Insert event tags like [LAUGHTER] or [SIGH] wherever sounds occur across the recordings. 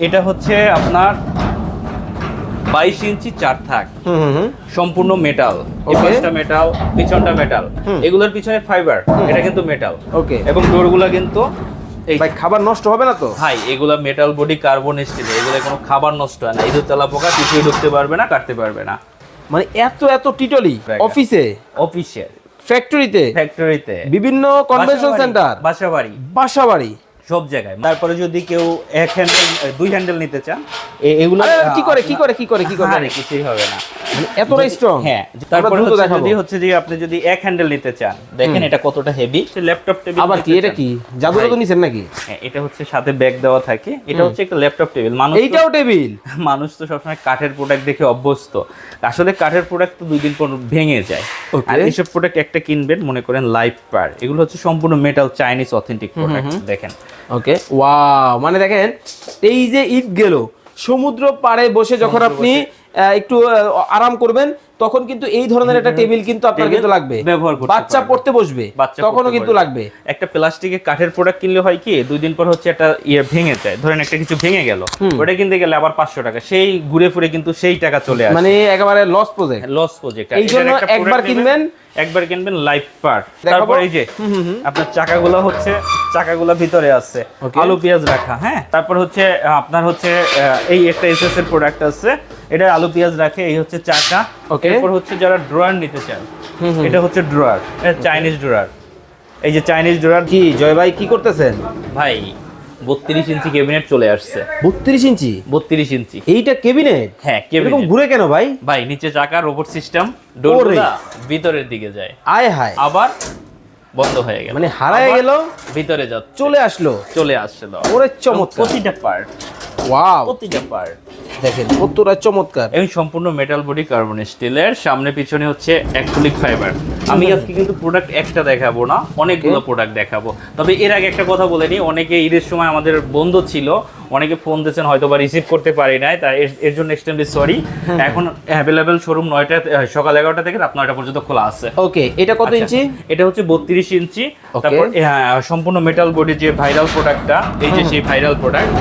এটা হচ্ছে আপনার বাইশ ইঞ্চি চার থাক। সম্পূর্ণ মেটাল. মেটাল পিছনটা মেটাল এগুলোর পিছনে ফাইবার এটা কিন্তু মেটাল ওকে এবং ডোরগুলো কিন্তু ভাই খাবার নষ্ট হবে না তো? ভাই এগুলা মেটাল বডি কার্বন স্টিল এগুলো কোনো খাবার নষ্ট হয় না। ইঁদুর তেলা পোকা কিছুই ঢুকতে পারবে না কাটতে পারবে না। মানে এত এত টিটলি. অফিসে অফিসিয়াল ফ্যাক্টরিতে ফ্যাক্টরিতে বিভিন্ন কনভেনশন সেন্টার বাসা বাড়ি বাসা বাড়ি সব জায়গায়। তারপরে যদি কেউ এক হ্যান্ডেল দুই হ্যান্ডেল নিতে চান এগুলো কি করে কি করে কি করে কি করে? কিছুই হবে না। এতটাই স্ট্রং হ্যাঁ তারপরে যদি হচ্ছে যে আপনি যদি এক হ্যান্ডেল নিতে চান দেখেন এটা কতটা হেভি ল্যাপটপ টেবিল আবার কি এটা কি? জাদু। তো নিছেন নাকি? হ্যাঁ এটা হচ্ছে সাথে ব্যাগ দেওয়া থাকে। এটা হচ্ছে একটা ল্যাপটপ টেবিল মানুষ তো- এইটাও টেবিল মানুষ তো সবসময় কাঠের প্রোডাক্ট দেখে অভ্যস্ত। আসলে কাঠের প্রোডাক্ট তো দুই দিন পর ভেঙে যায়. আর এইসব প্রোডাক্ট একটা কিনবেন মনে করেন লাইফ পার এগুলো হচ্ছে সম্পূর্ণ মেটাল চাইনিজ অথেন্টিক প্রোডাক্ট দেখেন। ওকে ওয়াও মানে দেখেন এই যে ঈদ গেল সমুদ্র পাড়ে বসে যখন আপনি একটু আরাম করবেন তখন কিন্তু এই ধরনের একটা টেবিল কিন্তু আপনার কিন্তু লাগবে। ব্যবহার করতে বাচ্চা পড়তে বসবে তখনও কিন্তু লাগবে। একটা প্লাস্টিকের কাঠের প্রোডাক্ট কিনলে হয় কি দুই দিন পর হচ্ছে একটা ইয়ে ভেঙে যায়। ধরেন একটা কিছু ভেঙে গেল ওটা কিনতে গেলে আবার পাঁচশো টাকা। সেই ঘুরে ফিরে কিন্তু সেই টাকা চলে আসে। মানে একেবারে লস প্রজেক্ট লস প্রজেক্ট এই জন্য একবার কিনবেন, একবার কিনবেন লাইফ পার্ট। তারপর এই যে আপনার চাকাগুলো হচ্ছে চাকাগুলো ভিতরে আছে। আলু পেঁয়াজ রাখা হ্যাঁ? তারপর হচ্ছে আপনার হচ্ছে এই একটা এসএস এর প্রোডাক্ট আছে। এটা আলু পেঁয়াজ রাখে এই হচ্ছে চাকা. এরপর হচ্ছে যারা ড্রয়ার নিতে চান এটা হচ্ছে ড্রয়ার এটা চাইনিজ ড্রয়ার। এই যে চাইনিজ ড্রয়ার কি জয় ভাই কি করতেছেন? ভাই বত্রিশ ইঞ্চি ক্যাবিনেট চলে আসছে। বত্রিশ ইঞ্চি? বত্রিশ ইঞ্চি। এইটা কেবিনেট হ্যাঁ এরকম ক্যাবিনেট ঘুরে কেন ভাই? ভাই নিচে চাকা রোবট সিস্টেম ডোরগুলা ভিতরের দিকে যায়। আয় হায়। আবার বন্ধ হয়ে গেল। মানে হারায় গেল ভিতরে যাচ্ছে। চলে আসলো। চলে দাও ওরে চমৎকার। প্রতিটা পার্ট ওয়াও প্রতিটা পার্ট দেখেন কতটা চমৎকার। এবং সম্পূর্ণ মেটাল বডি কার্বন স্টিলের সামনে পিছনে হচ্ছে অ্যাক্রিলিক ফাইবার আমি আজকে কিন্তু প্রোডাক্ট একটা দেখাবো না অনেকগুলো প্রোডাক্ট দেখাবো। তবে এর আগে একটা কথা বলে নিই অনেকে ঈদের সময় আমাদের বন্ধ ছিল অনেকে ফোন দিয়েছেন হয়তো বা রিসিভ করতে পারি নাই তাই এর- জন্য এক্সট্রিমলি সরি এখন অ্যাভেলেবেল শোরুম নয়টা সকাল এগারোটা থেকে রাত নয়টা পর্যন্ত খোলা আছে। ওকে এটা কত আচ্ছা, ইঞ্চি? এটা হচ্ছে বত্রিশ ইঞ্চি তারপর হ্যাঁ, সম্পূর্ণ মেটাল বডি যে ভাইরাল প্রোডাক্টটা এই যে সেই ভাইরাল প্রোডাক্ট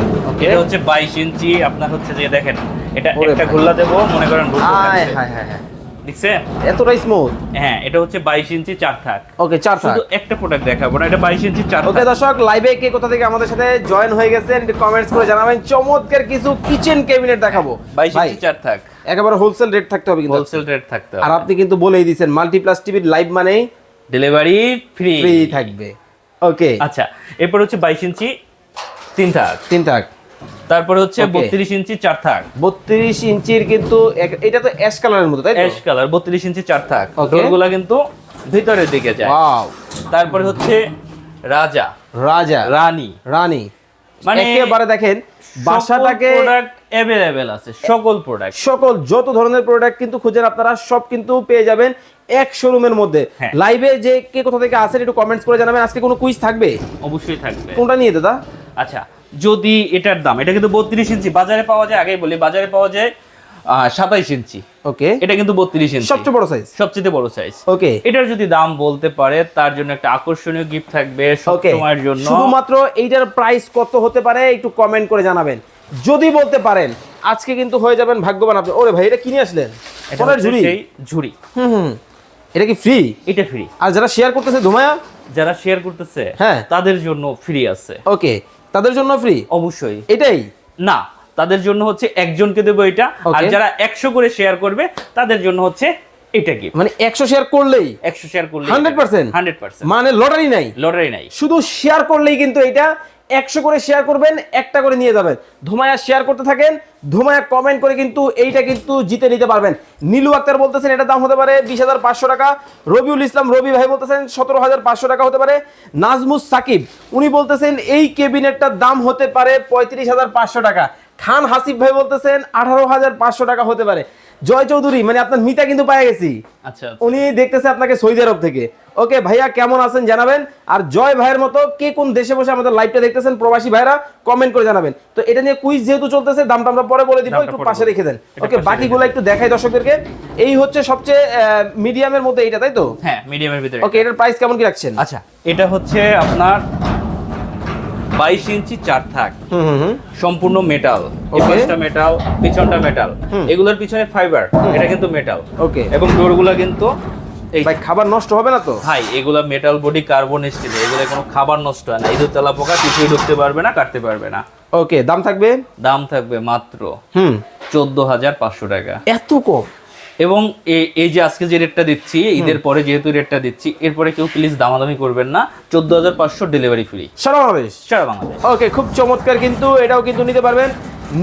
এটা হচ্ছে বাইশ ইঞ্চি আপনার হচ্ছে যে দেখেন এটা একটা। ঘুল্লা দেবো মনে করেন হায়। হায় হায় হায়। দেখছেন? এতটাই স্মুথ হ্যাঁ এটা হচ্ছে বাইশ ইঞ্চি চার থাক। ওকে চার থাক। শুধু একটা প্রোডাক্ট দেখাবো না এটা বাইশ ইঞ্চি চার ওকে দর্শক লাইভে কে কোথা থেকে আমাদের সাথে জয়েন হয়ে গেছেন একটু কমেন্টস করে জানাবেন। চমৎকার কিছু কিচেন ক্যাবিনেট দেখাবো। ইঞ্চি চার থাক। একেবারে হোলসেল রেট থাকতে হবে কিন্তু হোলসেল রেট থাকতে আর আপনি কিন্তু বলেই দিয়েছেন মাল্টিপ্লাস টিভির লাইভ মানেই ডেলিভারি ফ্রি ফ্রি থাকবে। ওকে আচ্ছা এরপর হচ্ছে বাইশ ইঞ্চি তিন থাক। তিন থাক। তারপর হচ্ছে. বত্রিশ ইঞ্চি চার থাক। বত্রিশ ইঞ্চির কিন্তু এটা তো অ্যাশ কালারের মতো তাই অ্যাশ কালার বত্রিশ ইঞ্চি চার থাক. ডোরগুলা কিন্তু ভিতরের দিকে যায়। ওয়াও তারপরে হচ্ছে রাজা। রাজা। রানী। রানী। মানে একেবারে দেখেন বাসাটাকে প্রোডাক্ট অ্যাভেলেবেল আছে সকল প্রোডাক্ট সকল যত ধরনের প্রোডাক্ট কিন্তু খুঁজেন আপনারা সব কিন্তু পেয়ে যাবেন। এক শোরুমের মধ্যে। হ্যাঁ। লাইভে যে কে কোথা থেকে আসেন একটু কমেন্টস করে জানাবেন। আজকে কোনো কুইজ থাকবে? অবশ্যই থাকবে। কোনটা নিয়ে দাদা? আচ্ছা যদি এটার দাম এটা কিন্তু বত্রিশ ইঞ্চি বাজারে পাওয়া যায় আগেই বলি বাজারে পাওয়া যায় সাতাইশ ইঞ্চি। ওকে এটা কিন্তু বত্রিশ ইঞ্চি। সবচেয়ে বড় সাইজ সবচেয়ে বড় সাইজ ওকে এটার যদি দাম বলতে পারে তার জন্য একটা আকর্ষণীয় গিফট থাকবে সময়ের জন্য। শুধুমাত্র এইটার প্রাইস কত হতে পারে একটু কমেন্ট করে জানাবেন। যদি বলতে পারেন আজকে কিন্তু হয়ে যাবেন ভাগ্যবান আপনি। ওরে ভাই এটা কিনে আসলেন? ঝুড়ি? ঝুড়ি। হুম হুম। এটা কি ফ্রি এটা ফ্রি আর যারা শেয়ার করতেছে ধুমায়া? যারা শেয়ার করতেছে হ্যাঁ। তাদের জন্য ফ্রি আছে। ওকে তাদের জন্য ফ্রি অবশ্যই। এটাই? না তাদের জন্য হচ্ছে একজনকে দেবো এটা। আর যারা একশো করে শেয়ার করবে তাদের জন্য হচ্ছে এটা গিফট মানে একশো শেয়ার করলেই? একশো শেয়ার করলে 100% হান্ড্রেড পার্সেন্ট মানে লটারি নাই? লটারি নাই। শুধু শেয়ার করলেই কিন্তু এটা একশো করে শেয়ার করবেন, একটা করে নিয়ে যাবেন। ধুমায়া শেয়ার করতে থাকেন, ধুমায়া কমেন্ট করে কিন্তু এইটা কিন্তু জিতে নিতে পারবেন। নীলু আক্তার বলতেছেন, এটা দাম হতে পারে বিশ হাজার পাঁচশো টাকা। রবিউল ইসলাম রবি ভাই বলতেছেন, সতেরো হাজার পাঁচশো টাকা হতে পারে। নাজমুস সাকিব, উনি বলতেছেন, এই কেবিনেটটার দাম হতে পারে পঁয়ত্রিশ হাজার পাঁচশো টাকা। খান হাসিফ ভাই বলতেছেন, আঠারো হাজার পাঁচশো টাকা হতে পারে। জয় চৌধুরী মানে আপনার মিতা কিন্তু পায়ে গেছি। আচ্ছা উনি দেখতেছে আপনাকে সৌদি আরব থেকে। ওকে ভাইয়া কেমন আছেন জানাবেন? আর জয় ভাইয়ের মতো কে কোন দেশে বসে আমাদের লাইভটা দেখতেছেন প্রবাসী ভাইরা কমেন্ট করে জানাবেন। তো এটা নিয়ে কুইজ যেহেতু চলতেছে দামটা আমরা পরে বলে দিব একটু পাশে রেখে দেন। ওকে বাকিগুলো একটু দেখাই দর্শকদেরকে। এই হচ্ছে সবচেয়ে মিডিয়ামের মধ্যে এটা তাই তো? হ্যাঁ মিডিয়ামের ভিতরে ওকে এটার প্রাইস কেমন কি রাখছেন? আচ্ছা এটা হচ্ছে আপনার বাইশ ইঞ্চি চার থাক। সম্পূর্ণ মেটাল. মেটাল পিছনটা মেটাল এগুলোর পিছনে ফাইবার এটা কিন্তু মেটাল ওকে এবং ডোরগুলো কিন্তু ভাই খাবার নষ্ট হবে না তো? ভাই এগুলা মেটাল বডি কার্বন স্টিল এগুলো কোনো খাবার নষ্ট হয় না। ইঁদুর তেলা পোকা কিছুই ঢুকতে পারবে না কাটতে পারবে না। ওকে দাম থাকবে? দাম থাকবে মাত্র হুম। চোদ্দ হাজার পাঁচশো টাকা। এত কম? এবং এই যে আজকে যে রেটটা দিচ্ছি ঈদের পরে যেহেতু রেটটা দিচ্ছি এরপরে কেউ প্লিজ দামাদামি করবেন না। চোদ্দ হাজার পাঁচশো ডেলিভারি ফ্রি সারা বাংলাদেশ? সারা বাংলাদেশ। ওকে খুব চমৎকার কিন্তু এটাও কিন্তু নিতে পারবেন।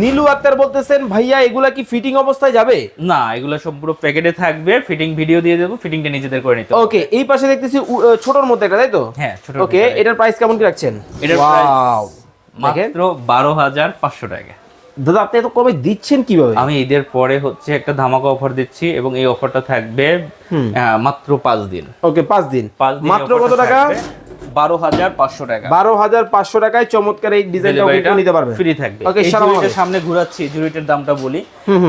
নীলু আক্তার বলতেছেন ভাইয়া এগুলা কি ফিটিং অবস্থায় যাবে? না এগুলো সম্পূর্ণ প্যাকেটে থাকবে। ফিটিং ভিডিও দিয়ে দেবো ফিটিংটা নিজেদের করে নিতে ওকে এই পাশে দেখতেছি ছোটর মধ্যে একটা তাই তো? হ্যাঁ ছোট ওকে এটার প্রাইস কেমন কি রাখছেন? এটার দেখেন মাত্র বারো হাজার পাঁচশো টাকা। দাদা আপনি এত কমে দিচ্ছেন কীভাবে? আমি ঈদের পরে হচ্ছে একটা ধামাকা অফার দিচ্ছি এবং এই অফারটা থাকবে। মাত্র পাঁচ দিন। ওকে পাঁচ দিন। মাত্র কত টাকা? বারো হাজার পাঁচশো টাকা। বারো হাজার পাঁচশো টাকায় চমৎকার এই নিতে পারবেন ফ্রি থাকবে। ওকে সামনে ঘোরাচ্ছি দামটা বলি।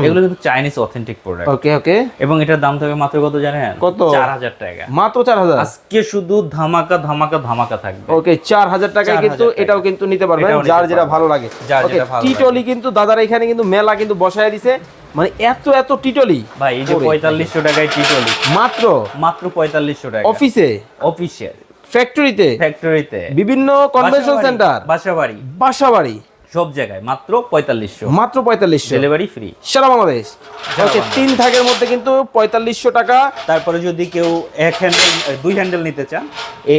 এগুলো কিন্তু Chinese authentic product okay okay এবং এটার দাম থাকবে মাত্র কত জানেন? কত? চার হাজার টাকা। মাত্র চার হাজার? আজকে শুধু ধামাকা ধামাকা ধামাকা থাকবে। ওকে চার হাজার টাকায় কিন্তু এটাও কিন্তু নিতে পারবেন যার যেটা ভালো লাগে। যার যেটা ভালো টিটলি কিন্তু দাদার এখানে কিন্তু মেলা কিন্তু বসায় দিছে। মানে এত এত টিটলি ভাই এই যে। পঁয়তাল্লিশশো টাকায় টিটলি মাত্র? মাত্র পঁয়তাল্লিশশো টাকা। অফিসে অফিসিয়াল ফ্যাক্টরিতে ফ্যাক্টরিতে বিভিন্ন কনভেনশন সেন্টার বাসাবাড়ি। বাসা বাড়ি সব জায়গায় মাত্র পঁয়তাল্লিশশো। মাত্র পঁয়তাল্লিশশো। ডেলিভারি ফ্রি সারা বাংলাদেশ। ওকে তিন থাকের মধ্যে কিন্তু পঁয়তাল্লিশশো টাকা। তারপরে যদি কেউ এক হ্যান্ডেল দুই হ্যান্ডেল নিতে চান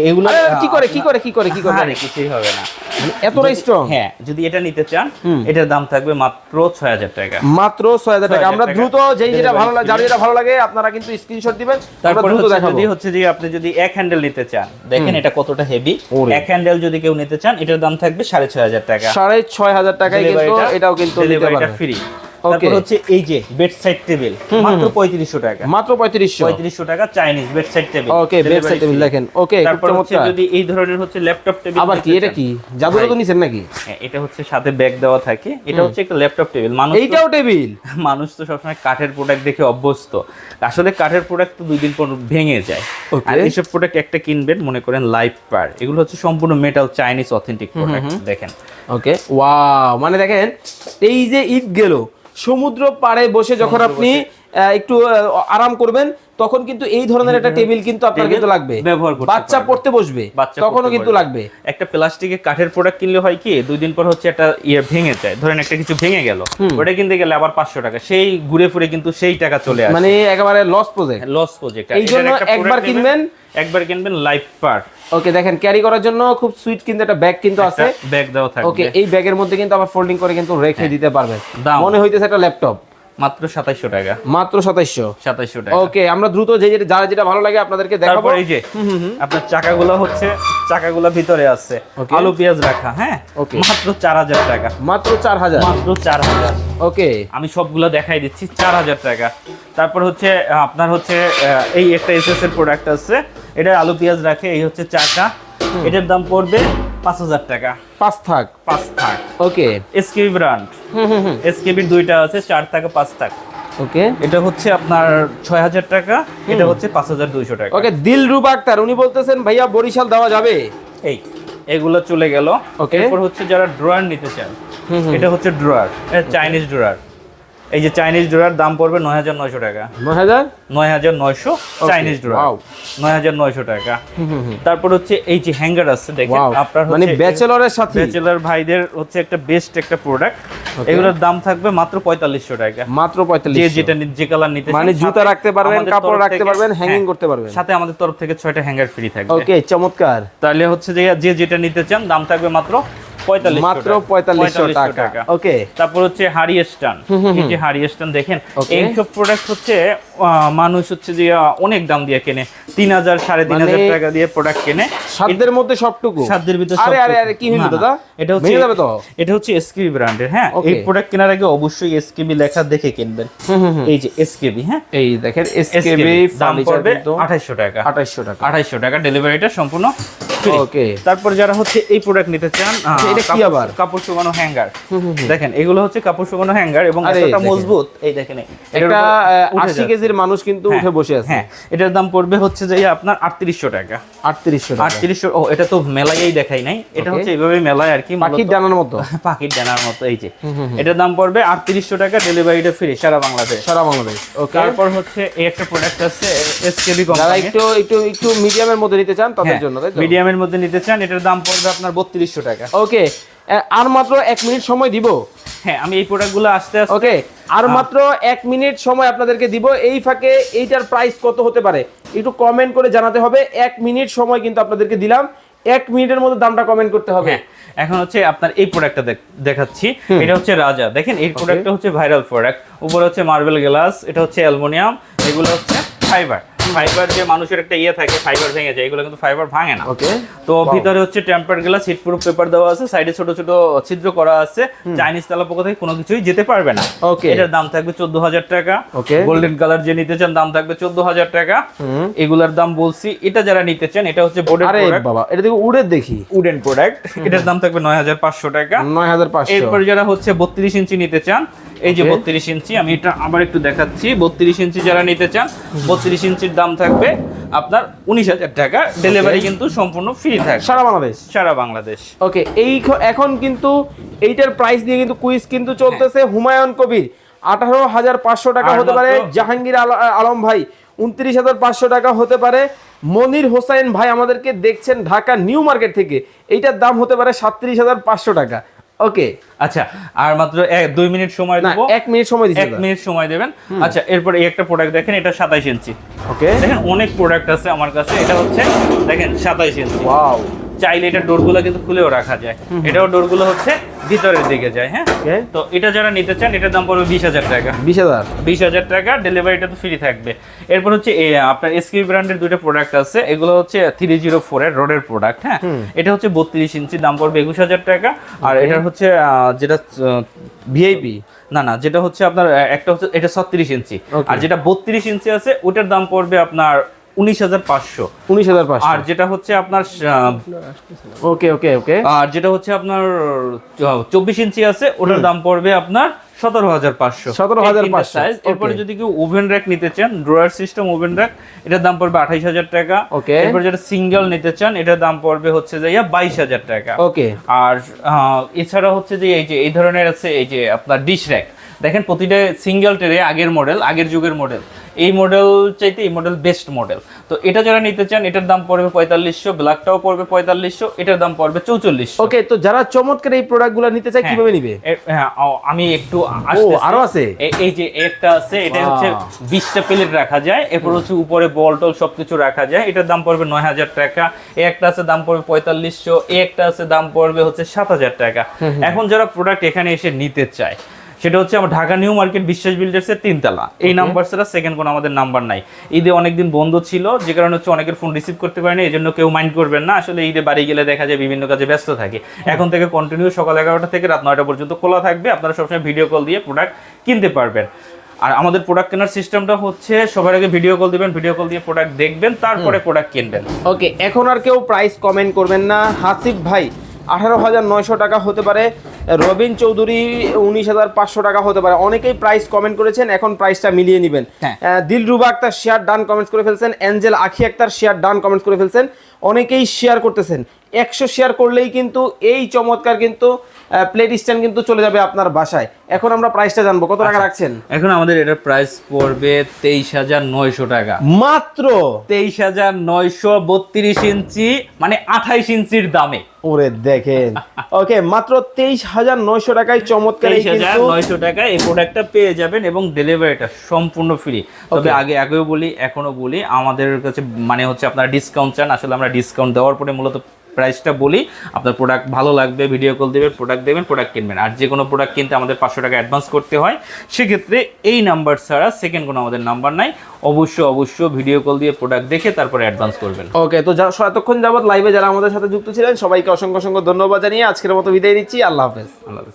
এগুলো কি করে কি করে কি করে কি করে? কিছুই হবে না। মানে এতটাই স্ট্রং হ্যাঁ যদি এটা নিতে চান এটার দাম থাকবে মাত্র ছয় হাজার টাকা। মাত্র ছয় হাজার টাকা। আমরা দ্রুত যেই যেটা ভালো লাগে যার যেটা ভালো লাগে আপনারা কিন্তু স্ক্রিনশট দিবেন তারপরে যদি হচ্ছে যে আপনি যদি এক হ্যান্ডেল নিতে চান দেখেন এটা কতটা হেভি এক হ্যান্ডেল যদি কেউ নিতে চান এটার দাম থাকবে সাড়ে ছয় হাজার টাকা। সাড়ে ছয় হাজার টাকায় কিন্তু এটাও কিন্তু নিতে পারবেন ফ্রি তারপর হচ্ছে এই যে বেড সাইড টেবিল মাত্র পঁয়ত্রিশশো টাকা। মাত্র পঁয়ত্রিশশো। পঁয়ত্রিশশো টাকা Chinese bedside table okay bedside table দেখেন। ওকে তারপর হচ্ছে যদি এই ধরনের হচ্ছে ল্যাপটপ টেবিল আবার কি এটা কি? জাদু জাদু নিছেন নাকি? হ্যাঁ, এটা হচ্ছে সাথে ব্যাগ দেওয়া থাকে। এটা হচ্ছে একটা ল্যাপটপ টেবিল মানুষ তো- এইটাও টেবিল মানুষ তো সবসময় কাঠের প্রোডাক্ট দেখে অভ্যস্ত। আসলে কাঠের প্রোডাক্ট তো দুই দিন পর ভেঙে যায়. আর এইসব প্রোডাক্ট একটা কিনবেন মনে করেন লাইফ পার এগুলো হচ্ছে সম্পূর্ণ মেটাল চাইনিজ অথেন্টিক প্রোডাক্ট দেখেন। ওকে ওয়া মানে দেখেন এই যে ঈদ গেল সমুদ্র পাড়ে বসে যখন আপনি একটু আরাম করবেন তখন কিন্তু এই ধরনের একটা টেবিল কিন্তু আপনার কিন্তু লাগবে। ব্যবহার করতে বাচ্চা পড়তে বসবে তখনও কিন্তু লাগবে। একটা প্লাস্টিকের কাঠের প্রোডাক্ট কিনলে হয় কি দুই দিন পর হচ্ছে একটা ইয়ে ভেঙে যায়। ধরেন একটা কিছু ভেঙে গেল ওটা কিনতে গেলে আবার পাঁচশো টাকা। সেই ঘুরে ফিরে কিন্তু সেই টাকা চলে আসে। মানে একেবারে লস প্রজেক্ট লস প্রজেক্ট এই জন্য একবার কিনবেন একবার কিনবেন লাইফ পার্ট ওকে দেখেন ক্যারি করার জন্য খুব সুইট কিন্তু একটা ব্যাগ কিন্তু আছে। ব্যাগ দেওয়া থাকবে। ওকে এই ব্যাগের মধ্যে কিন্তু আবার ফোল্ডিং করে কিন্তু রেখে দিতে পারবেন? মনে হইতেছে একটা ল্যাপটপ মাত্র সাতাইশশো টাকা। মাত্র সাতাইশশো? সাতাইশশো টাকা। ওকে আমরা দ্রুত যে যেটা যার যেটা ভালো লাগে আপনাদেরকে দেখাবো। তারপর এই যে আপনার চাকাগুলো হচ্ছে চাকাগুলো ভিতরে আছে। আলু পেঁয়াজ রাখা হ্যাঁ? Okay. মাত্র চার হাজার টাকা। মাত্র চার হাজার মাত্র চার হাজার ওকে। আমি সবগুলো দেখাই দিচ্ছি চার হাজার টাকা। তারপর হচ্ছে আপনার হচ্ছে এই একটা এসএস এর প্রোডাক্ট আছে। এটা আলু পেঁয়াজ রাখে এই হচ্ছে চাকা। এটার দাম পড়বে পাঁচ হাজার টাকা। পাঁচ থাক। পাঁচ থাক। ওকে। এসকেবি ব্র্যান্ড হুম হুম এসকেবির দুইটা আছে চার টাকা পাঁচ টাকা ওকে। এটা হচ্ছে আপনার ছয় হাজার টাকা এটা হচ্ছে পাঁচ হাজার দুইশো টাকা। ওকে দিলরুব আক্তার উনি বলতেছেন ভাইয়া বরিশাল দেওয়া যাবে? এই এগুলো চলে গেল. এরপর হচ্ছে যারা ড্রয়ার নিতে চান। এটা হচ্ছে ড্রয়ার চাইনিজ ড্রয়ার এই যে চাইনিজ ড্রয়ার দাম পড়বে নয় হাজার নয়শো টাকা। নয় হাজার? নয় হাজার নয়শো চাইনিজ ড্রয়ার নয় হাজার নয়শো টাকা। তারপর হচ্ছে এই যে হ্যাঙ্গার আছে দেখেন আপনার মানে ব্যাচেলরের সাথে। ব্যাচেলার ভাইদের হচ্ছে একটা বেস্ট একটা প্রোডাক্ট এগুলোর দাম থাকবে মাত্র পঁয়তাল্লিশশো টাকা। মাত্র যে পঁয়তাল্লিশ যেটা যে কালার নিতে মানে জুতা রাখতে পারবেন কাপড় রাখতে পারবেন হ্যাঙ্গিং হ্যাঁ, করতে পারবেন। সাথে আমাদের তরফ থেকে ছয়টা হ্যাঙ্গার ফ্রি থাকবে। ওকে চমৎকার। তাহলে হচ্ছে যে যে যেটা নিতে চান দাম থাকবে মাত্র পঁয়তাল্লিশ মাত্র পঁয়তাল্লিশশো টাকা। ওকে। তারপর হচ্ছে হাড়ি স্টান। এই যে হাড়ি স্টান দেখেন Okay. এইসব প্রোডাক্ট হচ্ছে মানুষ হচ্ছে যে অনেক দাম দিয়ে কেনে। তিন হাজার সাড়ে তিন হাজার টাকা দিয়ে প্রোডাক্ট কেনে। সাধ্যের মধ্যে সবটুকু? সাধ্যের ভিতর আরে আরে আরে কি হইল না, না, দাদা? এটা হচ্ছে যাবে তো? এটা হচ্ছে এসকেবি ব্র্যান্ডের হ্যাঁ? এই প্রোডাক্ট কেনার আগে অবশ্যই এসকেবি লেখা দেখে কিনবেন। এই যে এসকেবি হ্যাঁ? এই দেখেন এসকেবি দাম পড়বে কিন্তু আঠাইশশো টাকা। আঠাইশশো টাকা। আঠাইশশো টাকা। ডেলিভারিটা সম্পূর্ণ free। ওকে তারপর যারা হচ্ছে এই প্রোডাক্ট নিতে চান আচ্ছা, এটা কি কাপড়- আবার? কাপড় শুকানো হ্যাঙ্গার দেখেন এগুলো হচ্ছে কাপড় শুকানো হ্যাঙ্গার এবং এতটা মজবুত। এই দেখেন একটা আশি কেজির মানুষ কিন্তু হ্যাঁ, উঠে বসে আছে। হ্যাঁ এটার দাম পড়বে হচ্ছে যে আপনার আটত্রিশশো টাকা। আটত্রিশশো টাকা। আটত্রিশশো ও এটা তো মেলায় দেখাই নাই। এটা হচ্ছে এইভাবে মেলায় আর কি পাখির ডানার মতো। [LAUGHS] পাখির ডানার মতো এই যে। এটার দাম পড়বে আটত্রিশশো টাকা ডেলিভারিটা ফ্রি সারা বাংলাদেশ। সারা বাংলাদেশ ওকে তারপর হচ্ছে এই একটা প্রোডাক্ট আছে এসকেবি যারা কোম্পানি একটু একটু একটু মিডিয়ামের মধ্যে নিতে চান তাদের জন্য তাই তো? মিডিয়ামের মধ্যে নিতে চান এটার দাম পড়বে আপনার বত্রিশশো টাকা। ওকে আর মাত্র এক মিনিট সময় দিব? হ্যাঁ আমি এই প্রোডাক্টগুলো আস্তে আস্তে ওকে আর মাত্র এক মিনিট সময় আপনাদেরকে দিব। এই ফাঁকে এইটার প্রাইস কত হতে পারে? একটু কমেন্ট করে জানাতে হবে। এক মিনিট সময় কিন্তু আপনাদেরকে দিলাম। এক মিনিটের মধ্যে দামটা কমেন্ট করতে হবে। হ্যাঁ এখন হচ্ছে আপনার এই প্রোডাক্টটা দেখাচ্ছি। এটা হচ্ছে রাজা। দেখেন এই প্রোডাক্টটা হচ্ছে ভাইরাল প্রোডাক্ট উপরে হচ্ছে মার্বেল গ্লাস এটা হচ্ছে অ্যালুমিনিয়াম এগুলো হচ্ছে ফাইবার ফাইবার যে মানুষের একটা ইয়ে থাকে ফাইবার ভেঙে যায় এগুলো কিন্তু ফাইবার ভাঙে না। ওকে তো ভিতরে হচ্ছে temper glass heat proof paper দেওয়া আছে সাইডে ছোট ছোট ছিদ্র করা আছে চাইনিজ তেলাপোকা থেকে কোনো কিছুই যেতে পারবে না। Okay. এটার দাম থাকবে চোদ্দ হাজার টাকা। Okay. গোল্ডেন কালার যে নিতে চান দাম থাকবে চোদ্দ হাজার টাকা এগুলার দাম বলছি এটা যারা নিতে চান এটা হচ্ছে বোর্ডের প্রোডাক্ট বাবা এটা দেখো উড়ে দেখি। উডেন প্রোডাক্ট এটার দাম থাকবে নয় হাজার পাঁচশো টাকা। নয় হাজার পাঁচশো। এরপর যারা হচ্ছে বত্রিশ ইঞ্চি নিতে চান এই যে. বত্রিশ ইঞ্চি আমি এটা আবার একটু দেখাচ্ছি। বত্রিশ ইঞ্চি যারা নিতে চান বত্রিশ ইঞ্চির দাম থাকবে আপনার উনিশ হাজার টাকা। ডেলিভারি কিন্তু সম্পূর্ণ ফ্রি থাকবে। সারা বাংলাদেশ? সারা বাংলাদেশ। ওকে এই এখন কিন্তু এইটার প্রাইস দিয়ে কিন্তু কুইজ কিন্তু চলতেছে হুমায়ুন কবির। আঠারো হাজার পাঁচশো টাকা হতে পারে জাহাঙ্গীর আল- আলম ভাই। উনত্রিশ হাজার পাঁচশো টাকা হতে পারে মনির হোসাইন ভাই আমাদেরকে দেখছেন ঢাকা নিউ মার্কেট থেকে। এইটার দাম হতে পারে সাতত্রিশ হাজার পাঁচশো টাকা। ওকে আচ্ছা আর মাত্র এক দুই মিনিট সময় দেবো। এক মিনিট সময় দিচ্ছি এক মিনিট সময় দেবেন। আচ্ছা এরপর এই একটা প্রোডাক্ট দেখেন এটা সাতাইশ ইঞ্চি। ওকে। দেখেন অনেক প্রোডাক্ট আছে আমার কাছে এটা হচ্ছে দেখেন সাতাইশ ইঞ্চি। ওয়াও। চাইলে এটা ডোরগুলো কিন্তু খুলেও রাখা যায়। এটাও ডোরগুলো হচ্ছে ভিতরের দিকে যায় হ্যাঁ? তো এটা যারা নিতে চান এটার দাম পড়বে বিশ হাজার টাকা। বিশ হাজার? বিশ হাজার টাকা ডেলিভারিটা তো ফ্রি থাকবে। এরপর হচ্ছে আপনার এসকিউ ব্র্যান্ডের দুইটা প্রোডাক্ট আছে। এগুলো হচ্ছে থ্রি জিরো ফোর এর রোডের প্রোডাক্ট হ্যাঁ? এটা হচ্ছে বত্রিশ ইঞ্চি দাম পড়বে একুশ হাজার টাকা। আর এটা হচ্ছে যেটা ভিআইপি না না যেটা হচ্ছে আপনার একটা হচ্ছে এটা ছত্রিশ ইঞ্চি। আর যেটা বত্রিশ ইঞ্চি আছে ওটার দাম পড়বে আপনার উনিশ হাজার পাঁচশো। উনিশ হাজার পাঁচশো। আর যেটা হচ্ছে আপনার ওকে ওকে ওকে। আর যেটা হচ্ছে আপনার চব্বিশ ইঞ্চি আছে ওটার দাম পড়বে আপনার সতেরো হাজার পাঁচশো। 17,500 সাইজ এরপরে যদি কেউ ওভেন র্যাক নিতে চান ড্রয়ার সিস্টেম ওভেন র্যাক এটার দাম পড়বে আঠাইশ হাজার টাকা। Okay. এরপর যেটা সিঙ্গেল নিতে চান এটার দাম পড়বে হচ্ছে যে বাইশ হাজার টাকা। ওকে। আর এছাড়া হচ্ছে যে এই যে এই ধরনের আছে এই যে আপনার ডিশ র্যাক দেখেন প্রতিটা সিঙ্গেল ট্রে আগের মডেল আগের যুগের মডেল এই মডেল চাইতে এই মডেল বেস্ট মডেল তো এটা যারা নিতে চান এটার দাম পড়বে পঁয়তাল্লিশশো ব্ল্যাকটাও পড়বে পঁয়তাল্লিশশো এটার দাম পড়বে চৌচল্লিশশো। ওকে তো যারা চমৎকার এই প্রোডাক্টগুলো নিতে চায় কীভাবে নিবে? হ্যাঁ আমি একটু। আরও আছে? এই যে একটা আছে এটা হচ্ছে বিশটা প্লেট রাখা যায় এরপর হচ্ছে উপরে বল টল সবকিছু রাখা যায় এটার দাম পড়বে নয় হাজার টাকা। এ একটা আছে দাম পড়বে পঁয়তাল্লিশশো এ একটা আছে দাম পড়বে হচ্ছে সাত হাজার টাকা। এখন যারা প্রোডাক্ট এখানে এসে নিতে চায় সেটা হচ্ছে আমার Dhaka New Market Biswas Builders এর তিনতলা। এই নাম্বার ছাড়া সেকেন্ড কোনো আমাদের নাম্বার নাই। ঈদে অনেকদিন বন্ধ ছিল যে কারণে হচ্ছে অনেকের ফোন রিসিভ করতে পারেনি এই জন্য কেউ মাইন্ড করবেন না। আসলে ঈদে বাড়ি গেলে দেখা যায় বিভিন্ন কাজে ব্যস্ত থাকে। এখন থেকে কন্টিনিউ সকাল এগারোটা থেকে রাত নয়টা পর্যন্ত খোলা থাকবে। আপনারা সবসময় ভিডিও কল দিয়ে প্রোডাক্ট কিনতে পারবেন। আর আমাদের প্রোডাক্ট কেনার সিস্টেমটা হচ্ছে সবার আগে ভিডিও কল দিবেন ভিডিও কল দিয়ে প্রোডাক্ট দেখবেন তারপরে প্রোডাক্ট কিনবেন। ওকে এখন আর কেউ প্রাইস কমেন্ট করবেন না। হাসিফ ভাই আঠারো হাজার নয়শো টাকা হতে পারে। রবিন চৌধুরী উনিশ হাজার পাঁচশো টাকা হতে পারে। অনেকেই প্রাইস কমেন্ট করেছেন এখন প্রাইসটা মিলিয়ে নেবেন। হ্যাঁ। Dilruba Akter share done comments করে ফেলছেন অ্যাঞ্জেল আখি আক্তার শেয়ার ডান কমেন্টস করে ফেলছেন। অনেকেই শেয়ার করতেছেন। একশো শেয়ার করলেই কিন্তু এই চমৎকার কিন্তু প্লেট স্ট্যান্ড কিন্তু চলে যাবে আপনার বাসায়। এখন আমরা প্রাইসটা জানব। কত টাকা রাখছেন? এখন আমাদের এটার প্রাইস পড়বে তেইশ হাজার নয়শো টাকা। মাত্র? তেইশ হাজার নয়শো বত্রিশ ইঞ্চি মানে আঠাইশ ইঞ্চির দামে। ওরে দেখেন। ওকে মাত্র তেইশ হাজার নয়শো টাকায় চমৎকার নয়শো টাকায় এই প্রোডাক্টটা পেয়ে যাবেন এবং ডেলিভারিটা সম্পূর্ণ ফ্রি তবে আগে আগেও বলি এখনও বলি আমাদের কাছে মানে হচ্ছে আপনারা ডিসকাউন্ট চান আসলে আমরা ডিসকাউন্ট দেওয়ার পরে মূলত প্রাইসটা বলি আপনার প্রোডাক্ট ভালো লাগবে ভিডিও কল দেবেন প্রোডাক্ট দেবেন প্রোডাক্ট কিনবেন। আর যে কোনো প্রোডাক্ট কিনতে আমাদের পাঁচশো টাকা অ্যাডভান্স করতে হয় সেক্ষেত্রে এই নাম্বার ছাড়া সেকেন্ড কোনো আমাদের নাম্বার নাই। অবশ্যই অবশ্যই ভিডিও কল দিয়ে প্রোডাক্ট দেখে তারপরে অ্যাডভান্স করবেন। ওকে তো যা- এতক্ষণ যাবত লাইভে যারা আমাদের সাথে যুক্ত ছিলেন সবাইকে অসংখ্য অসংখ্য ধন্যবাদ জানিয়ে আজকের মতো বিদায় নিচ্ছি। আল্লাহ হাফেজ। আল্লাহ হাফেজ।